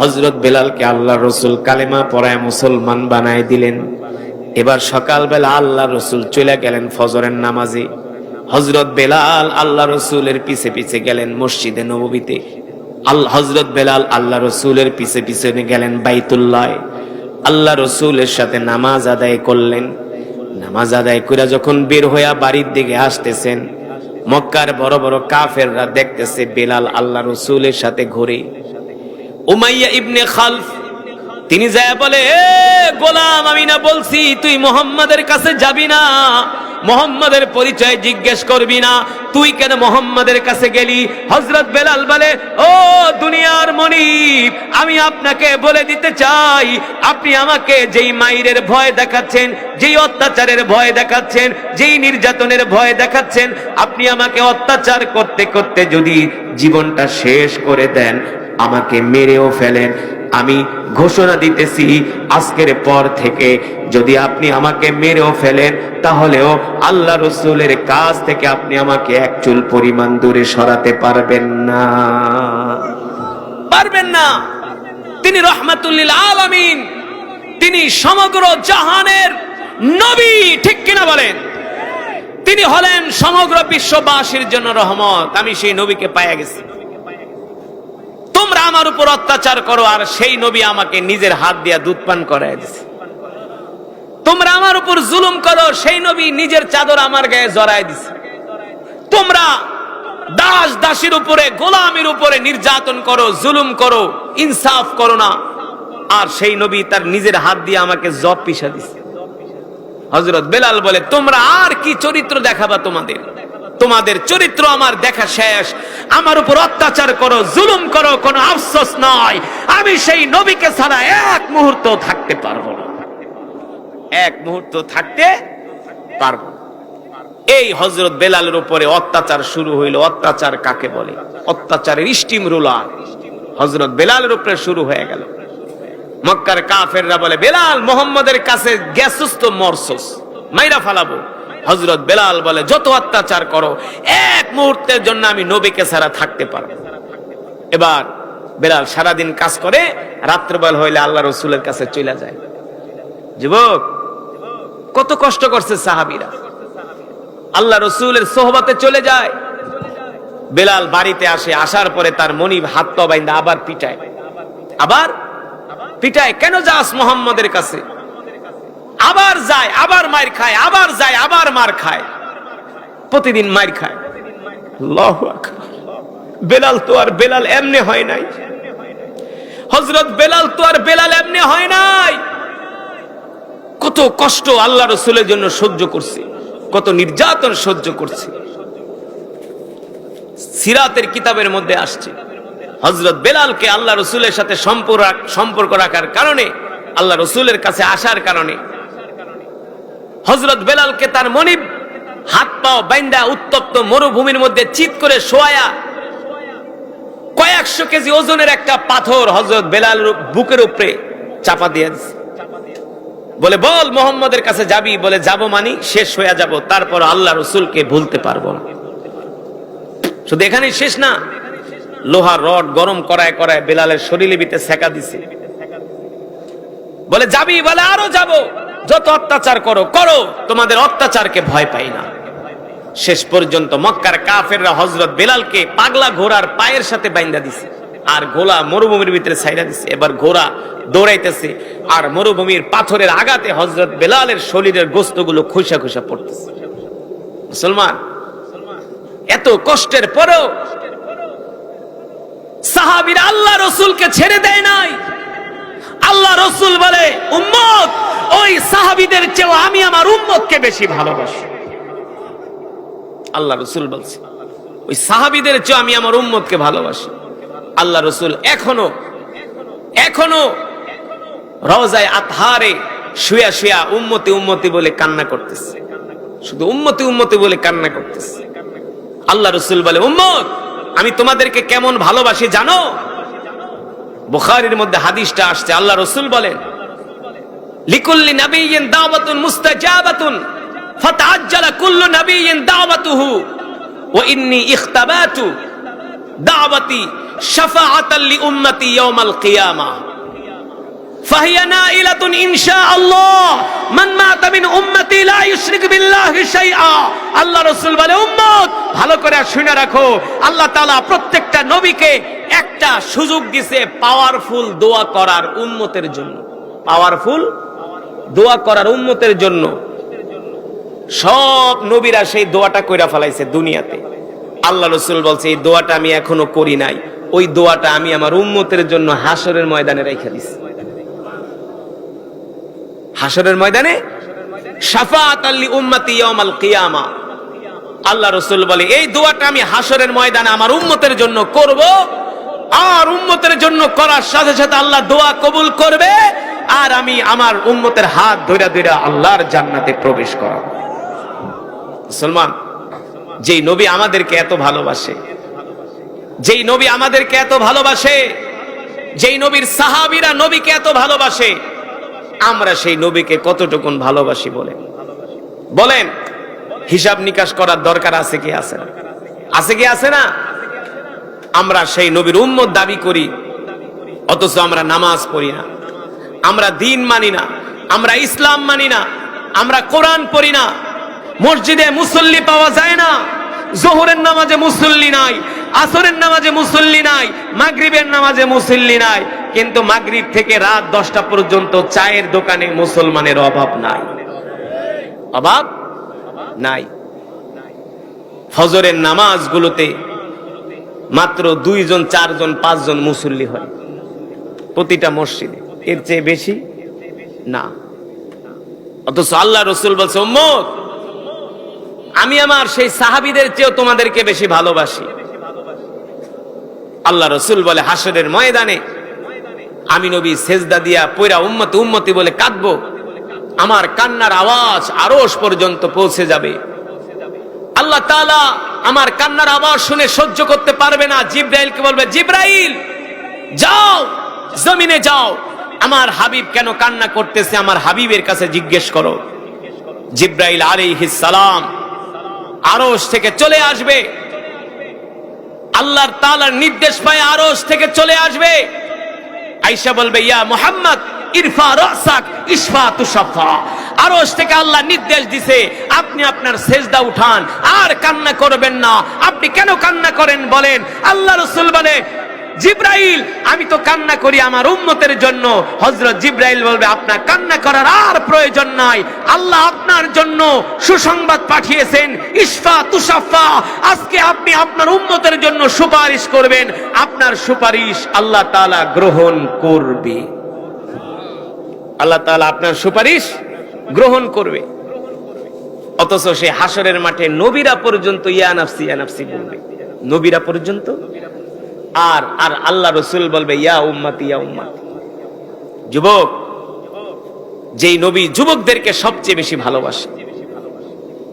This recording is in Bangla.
হজরত বেলালকে আল্লাহ রসুল কালেমা পড়ায় মুসলমান বানায় দিলেন। এবার সকালবেলা আল্লাহ রসুল চলে গেলেন ফজরের নামাজে। হজরত বেলাল আল্লাহ রসুলের পিছে পিছে গেলেন মসজিদে নবীতে আল্লাহ হজরত বেলাল আল্লাহ রসুলের পিছে পিছে গেলেন বাইতুল্লাহ আল্লাহ রসুলের সাথে নামাজ আদায় করলেন। নামাজ আদায় করে যখন বের হইয়া বাড়ির দিকে আসতেছেন, মক্কার বড় বড় কাফেররা দেখতেছে বেলাল আল্লাহ রসুলের সাথে ঘুরে। উমাইয়া ইবনে খালফ, তিনি যায় বলে, এ গোলাম, আমি না বলছি তুই মোহাম্মদের কাছে যাবি না। মোহাম্মদের পরিচয় জিজ্ঞেস করবি না। তুই কেন মোহাম্মদের কাছে গেলি? হজরত বেলাল বলে, ও দুনিয়ার মনিব, আমি আপনাকে বলে দিতে চাই। আপনি আমাকে যেই মাইরের ভয় দেখাচ্ছেন, যেই অত্যাচারের ভয় দেখাচ্ছেন, যেই নির্যাতনের ভয় দেখাচ্ছেন, আপনি আমাকে অত্যাচার করতে করতে যদি জীবনটা শেষ করে দেন আমাকে মেরেও ফেলেন। আমি ঘোষণা দিতেছি, আজকের পর থেকে যদি আপনি আমাকে মেরেও ফেলেন, তাহলেও আল্লাহ রসুলের কাছ থেকে আপনি আমাকে এক চুল পরিমাণ দূরে সরাতে পারবেন না। পারবেন না। তিনি রহমাতুল্লিল আলামিন। তিনি সমগ্র জাহানের নবী, ঠিক কিনা বলেন? তিনি হলেন সমগ্র বিশ্ববাসীর জন্য রহমত। আমি সেই নবীকে পাইয়া গেছি। তোমরা আমার উপর অত্যাচার করো, আর সেই নবী আমাকে নিজের হাত দিয়া দুধ পান করায় দিছে। তোমরা আমার উপর জুলুম করো, সেই নবী নিজের চাদর আমার গায়ে জড়ায় দিছে। তোমরা দাস দাসীর উপরে, গোলামের উপরে নির্যাতন করো, জুলুম করো, ইনসাফ করো না। আর সেই নবী তার নিজের হাত দিয়ে আমাকে জব পিসা দিছে। হজরত বেলাল বলে, তোমরা আর কি চরিত্র দেখাবা তোমাদের? তোমাদের চরিত্র আমার দেখা শেষ। আমার উপর অত্যাচার করো, জুলুম করো, কোনো আফসোস নয়। আমি সেই নবীকে ছাড়া এক মুহূর্ত থাকতে পারব না। এক মুহূর্ত থাকতে পারব। এই হজরত বেলালের উপরে অত্যাচার শুরু হইল। অত্যাচার কাকে বলে? অত্যাচারের স্টিম রুলার হজরত বেলালের উপরে শুরু হয়ে গেল। মক্কার কাফেররা বলে, বেলাল, মোহাম্মদের কাছে গেছুস তো মরসুস, মাইরা ফালাবো। হজরত বেলাল বলে, যত অত্যাচার করো, এক মুহূর্তের জন্য আমি নবীকে ছাড়া থাকতে পারব এবার বেলাল সারাদিন কাজ করে, রাত্রবেল হইলে আল্লাহ রসুলের কাছে চলে যায়। যুবক, কত কষ্ট করছে সাহাবিরা। আল্লাহ রসুলের সোহবাতে চলে যায়। বেলাল বাড়িতে আসে, আসার পরে তার মনিব হাত বাইন্দা আবার পিটায়। আবার পিটায়, কেন যাস মোহাম্মদের কাছে? আবার যায়, আবার মার খায়, আবার যায়, আবার মার খায়। প্রতিদিন মার খায়। বেলাল তো আর বেলাল এমনি হয় নাই। হজরত বেলাল তো আর বেলাল এমনি হয় নাই। কত কষ্ট আল্লাহ রসুলের জন্য সহ্য করছে। কত নির্যাতন সহ্য করছে। সিরাতের কিতাবের মধ্যে আসছে। হজরত বেলালকে আল্লাহ রসুলের সাথে সম্পর্ক সম্পর্ক রাখার কারণে, আল্লাহ রসুলের কাছে আসার কারণে হজরত বেলালকে তার মনিব হাত পাও বাইন্দা উত্তপ্ত মরুভূমির মধ্যে চিত করে শোয়া কয়েকশো কেজি ওজনের একটা পাথর হজরত বেলাল বুকের উপরে চাপা দিয়ে দিছে। বলে, বল মোহাম্মদের কাছে যাবি? বলে, যাব মানি, শেষ হয়ে যাব। তারপর আল্লাহ রসুলকে ভুলতে পারব না। শুধু এখানে শেষ না, লোহার রড গরম করায় করায় বেলালের শরীরে বিতে সেকা দিছে। বলে, যাবি? বলে, আরও যাব। যত অত্যাচার করো করো। তোমাদের অত্যাচারকে ভয় পাই না। শেষ পর্যন্ত মক্কার কাফেররা হজরত বেলালকে পাগলা ঘোড়ার পায়ের সাথে বাইন্দা দিছে, আর গোলা মরুভূমির ভিতরে ছাইরা দিছে। এবার ঘোড়া দৌড়াইতেছে, আর মরুভূমির পাথরের আঘাতে হজরত বেলালের শরীরের গোস্তগুলো খুশা খুশা পড়তেছে। মুসলমান, এত কষ্টের পরেও সাহাবির আল্লাহ রসুলকে ছেড়ে দেয় নাই। আল্লাহ রসুল বলে, উম্মত, ওই সাহাবিদের চেয়েও আমি আমার উম্মতকে বেশি ভালোবাসি। আল্লাহ রসুল বলছে, ওই সাহাবিদের চেয়ে আমি আমার উম্মতকে ভালোবাসি। আল্লাহ রসুল এখনও এখনও রওজায় আতহারে শুয়া শুয়া উম্মতি উম্মতি বলে কান্না করতেছে। শুধু উম্মতি উম্মতি বলে কান্না করতেছে। আল্লাহ রসুল বলে, উম্মত, আমি তোমাদেরকে কেমন ভালোবাসি জানো? বুখারির মধ্যে হাদিসটা আসছে আল্লাহ রসুল বলেন লিকুল্লি নবীন দাওয়াতুন মুস্তাজাবাতুন ফাতাআজ্জালা কুল্লু নবীন দাওয়াতুহু ওয়া ইন্নী ইখতাবাতু দাওয়াতি শাফাআতাল লিউম্মতি ইয়াউমাল কিয়ামা فهي نائلة إن شاء الله من مات من أمتي لا يشرك بالله شيئا আল্লাহ রসুল বলে উম্মত ভালো করে শুনে রাখো আল্লাহ তাআলা প্রত্যেকটা নবীকে একটা সুযোগ দিছে পাওয়ারফুল দোয়া করার উম্মতের জন্য। পাওয়ারফুল দোয়া করার উম্মতের জন্য। সব নবীরা সেই দোয়াটা কইরা ফেলাইছে দুনিয়াতে। আল্লাহ রসুল বলছে, এই দোয়াটা আমি এখনও করি নাই। ওই দোয়াটা আমি আমার উম্মতের জন্য হাসরের ময়দানে রেখে দিছি। হাসরের ময়দানে? শাফাআত আল্লি উম্মতি ইয়াউমাল কিয়ামা। আল্লাহ রসুল বলে, এই দোয়াটা আমি হাসরের ময়দানে আমার উম্মতের জন্য করব। আর উম্মতের জন্য করার সাথে সাথে আল্লাহ দোয়া কবুল করবে, আর আমি আমার উম্মতের হাত ধইরা ধইরা আল্লাহর জান্নাতে প্রবেশ করাবো। মুসলমান, যেই নবী আমাদেরকে এত ভালোবাসে, যেই নবী আমাদেরকে এত ভালোবাসে, যেই নবীর সাহাবীরা নবীকে এত ভালোবাসে, আমরা সেই নবীকে কতটুকুন ভালোবাসি বলেন? বলেন, হিসাব নিকাশ করার দরকার আছে কি আছে না? আছে কি আছে না? আমরা সেই নবীর উম্মত দাবি করি, অথচ আমরা নামাজ পড়ি না। আমরা দিন মানি না, আমরা ইসলাম মানি না, আমরা কোরআন পড়ি না। মসজিদে মুসল্লি পাওয়া যায় না, জোহরের নামাজে মুসল্লি নাই, আসরের নামাজে মুসল্লি নাই, মাগরিবের নামাজে মুসল্লি নাই, কিন্তু মাগরিব থেকে রাত দশটা পর্যন্ত চায়ের দোকানে মুসলমানের অভাব নাই। অভাব নাই। ফজরের নামাজগুলোতে মাত্র দুইজন, চারজন, পাঁচজন মুসল্লি হয়। প্রতিটা মসজিদে। এর চেয়ে বেশি না। অথচ আল্লাহ রসুল বলছে আমি আমার সেই সাহাবিদের চেয়েও তোমাদেরকে বেশি ভালোবাসি। আল্লাহ রসুল বলে, হাসরের ময়দানে আমি নবী সেজদা দিয়া পয়রা উম্মতি উম্মতি বলে কাঁদবো। আমার কান্নার আওয়াজ আরস পর্যন্ত পৌঁছে যাবে। আল্লাহ তাআলা আমার কান্নার আওয়াজ শুনে সহ্য করতে পারবে না। জিব্রাইলকে বলবে, জিব্রাইল, যাও, জমিনে যাও। আমার হাবিব কেন কান্না করতেছে? আমার হাবিবের কাছে জিজ্ঞেস করো। জিব্রাইল আলাইহিস সালাম আরশ থেকে চলে আসবে। আল্লাহর তাআলার নির্দেশ পায় আরশ থেকে চলে আসবে। আইসা বলবে, ইয়া মোহাম্মদ, ইরফা রাসাক ইসফা তুসাফা আরশ থেকে আল্লাহ নির্দেশ দিছে, আপনি আপনার সেজদা উঠান, আর কান্না করবেন না। আপনি কেন কান্না করেন বলেন? আল্লাহ রসুল বলে, জিব্রাইল, আমি তো কান্না করি আমার উম্মতের জন্য। হযরত জিব্রাইল বলবে, আপনার কান্না করার আর প্রয়োজন নাই। আল্লাহ আপনার জন্য সুসংবাদ পাঠিয়েছেন ইসফা তুসাফা আজকে আপনি আপনার উম্মতের জন্য সুপারিশ করবেন। আপনার সুপারিশ আল্লাহ তাআলা গ্রহণ করবে। আল্লাহ তাআলা আপনার সুপারিশ গ্রহণ করবে। অথচ সে হাসরের মাঠে নবীরা পর্যন্ত ইয়া নাফসি ইয়া নাফসি বলবে। নবীরা পর্যন্ত? আর আর আল্লাহ রসুল বলবে, ইয়া উম্মাতি ইয়া উম্মাতি। যুবক, যেই নবী যুবকদেরকে সবচেয়ে বেশি ভালোবাসে।